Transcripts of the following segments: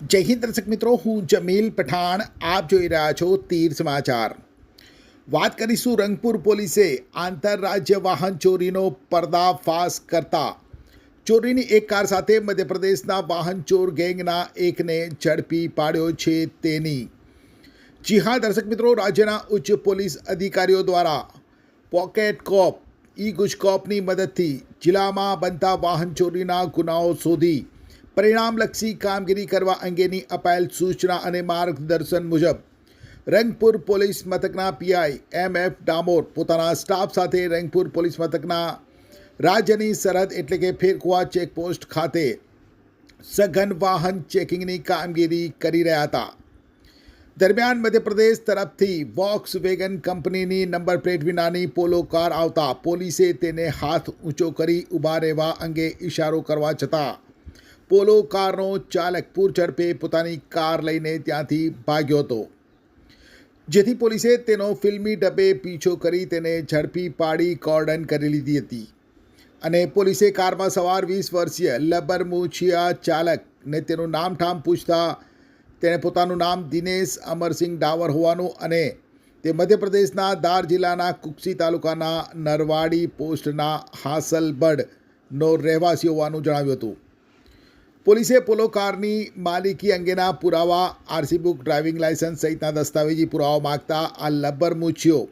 જય હિન્દ દર્શક મિત્રો હું જમીલ પઠાણ આપ જોઈ રહ્યા છો તીર સમાચાર વાત કરીશું રંગપુર પોલીસે આંતરરાજ્ય વાહન ચોરીનો પર્દાફાશ કરતા ચોરીની એક કાર સાથે મધ્યપ્રદેશના વાહન ચોર ગેંગના એકને ઝડપી પાડ્યો છે તેની જી હા દર્શક મિત્રો રાજ્યના ઉચ્ચ પોલીસ અધિકારીઓ દ્વારા પોકેટ કોપ ઈ ગુજકોપની મદદથી જિલ્લામાં બનતા વાહન ચોરીના ગુનાઓ શોધી પરિણામલક્ષી કામગીરી કરવા અંગેની અપાયેલ સૂચના અને માર્ગદર્શન મુજબ, રંગપુર પોલીસ મથકના પીઆઈ એમ એફ ડામોર પોતાના સ્ટાફ સાથે રંગપુર પોલીસ મથકના રાજ્યની સરહદ એટલે કે ફેરકુવા ચેકપોસ્ટ ખાતે સઘન વાહન ચેકિંગની કામગીરી કરી રહ્યા હતા. દરમિયાન મધ્યપ્રદેશ તરફથી વોક્સ વેગન કંપનીની નંબર પ્લેટ વિનાની પોલો કાર આવતા પોલીસે તેને હાથ ઊંચો કરી ઊભા રહેવા અંગે ઇશારો કરવા છતાં પોલો કારનો ચાલક પૂર ઝડપે પોતાની કાર લઈને ત્યાંથી ભાગ્યો હતો. જેથી પોલીસે તેનો ફિલ્મી ડબ્બે પીછો કરી તેને ઝડપી પાડી કોર્ડન કરી લીધી હતી. અને પોલીસે કારમાં સવાર વીસ વર્ષીય લબર મુછિયા ચાલકને તેનું નામ ઠામ પૂછતા તેણે પોતાનું નામ દિનેશ અમરસિંહ ડાવર હોવાનું અને તે મધ્યપ્રદેશના દાર જિલ્લાના કુક્ષી તાલુકાના નરવાડી પોસ્ટના હાસલબડનો રહેવાસી હોવાનું જણાવ્યું હતું. પોલીસે પોલો કારની માલિકી અંગેના પુરાવા, આરસી બુક, ડ્રાઇવિંગ લાયસન્સ સહિતના દસ્તાવેજી પુરાવા માગતા આ લબ્બર મૂછ્યો.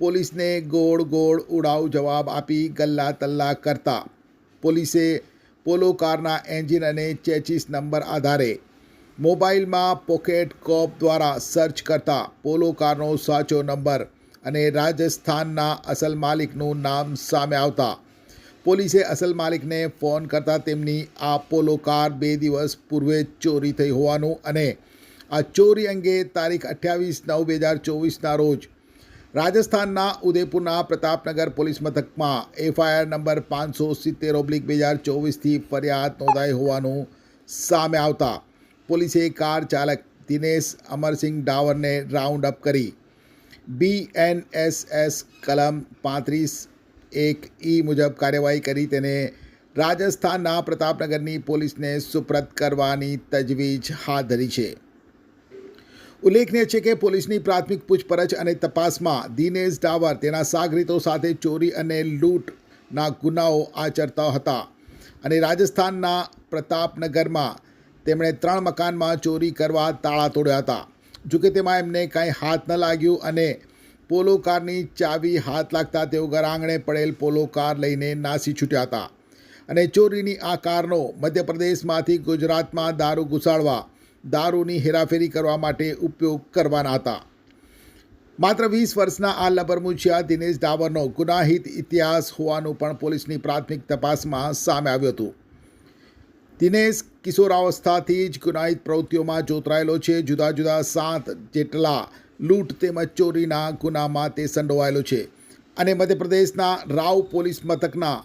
પોલીસને ગોળ ગોળ ઉડાવ જવાબ આપી ગલ્લા તલ્લા કરતા. પોલીસે પોલો કારના એન્જિન અને ચેચિસ નંબર આધારે મોબાઈલમાં પોકેટ કોપ દ્વારા સર્ચ કરતા પોલો કારનો સાચો નંબર અને રાજસ્થાનના અસલ માલિકનું નામ સામે આવતા પોલીસે અસલ માલિકને ફોન કરતાં તેમની આ પોલો કાર બે દિવસ પૂર્વે ચોરી થઈ હોવાનું અને આ ચોરી અંગે તારીખ અઠ્યાવીસ નવ બે હજાર ચોવીસના રોજ રાજસ્થાનના ઉદયપુરના પ્રતાપનગર પોલીસ મથકમાં એફઆઈઆર નંબર પાંચસો સિત્તેર ઓબ્લિક બે હજાર ચોવીસથી ફરિયાદ નોંધાઈ હોવાનું સામે આવતા પોલીસે કાર ચાલક દિનેશ અમરસિંહ ડાવરને રાઉન્ડ અપ કરી બી એન એસ એસ કલમ પાંત્રીસ એક ઈ મુજબ કાર્યવાહી કરી તેને રાજસ્થાનના પ્રતાપનગરની પોલીસને સુપ્રત કરવાની તજવીજ હાથ ધરી છે. ઉલ્લેખનીય છે કે પોલીસની પ્રાથમિક પૂછપરછ અને તપાસમાં દિનેશ ડાવર તેના સાગરીતો સાથે ચોરી અને લૂંટના ગુનાઓ આચરતા હતા અને રાજસ્થાનના પ્રતાપનગરમાં તેમણે ત્રણ મકાનમાં ચોરી કરવા તાળા તોડ્યા હતા. જોકે તેમાં એમને કાંઈ હાથ ન લાગ્યું અને પોલો કારની ચાવી હાથ લાગતા તેઓ ઘરાંગણે પડેલ પોલો કાર લઈને નાસી છૂટ્યા હતા. અને ચોરીની આ કારનો મધ્યપ્રદેશમાંથી ગુજરાતમાં દારૂ ઘુસાડવા, દારૂની હેરાફેરી કરવા માટે ઉપયોગ કરવાના હતા. માત્ર વીસ વર્ષના આ લબરમુછિયા દિનેશ ડાવરનો ગુનાહિત ઇતિહાસ હોવાનું પણ પોલીસની પ્રાથમિક તપાસમાં સામે આવ્યું હતું. દિનેશ કિશોરાવસ્થાથી જ ગુનાહિત પ્રવૃત્તિઓમાં જોતરાયેલો છે. જુદા જુદા સાત જેટલા લૂંટ તેમજ ચોરીના ગુનામાં તે સંડોવાયેલો છે. અને મધ્યપ્રદેશના રાવ પોલીસ મથકના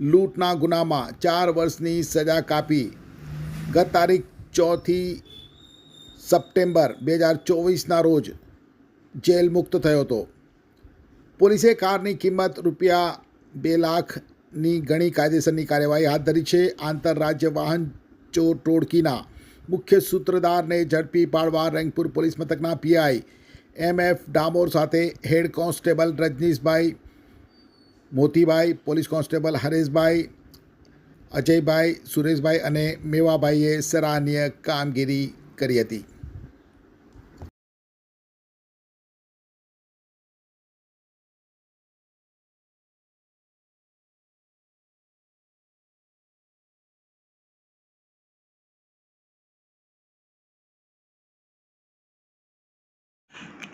લૂંટના ગુનામાં ચાર વર્ષની સજા કાપી. ગત તારીખ ચોથી સપ્ટેમ્બર બે હજાર ચોવીસના રોજ જેલ મુક્ત થયો હતો. પોલીસે કારની કિંમત રૂપિયા બે લાખની ઘણી કાયદેસરની કાર્યવાહી હાથ ધરી છે. આંતરરાજ્ય વાહન ચોર ટોળકીના મુખ્ય સૂત્રધારને ઝડપી પાડવા રંગપુર પોલીસ મથકના પીઆઈ એમ એફ ડામોર સાથે head constable Rajnishbhai Motibhai police constable Hareshbhai, Ajaybhai, Sureshbhai અને મેવાભાઈએ સરાહનીય કામગીરી કરી હતી.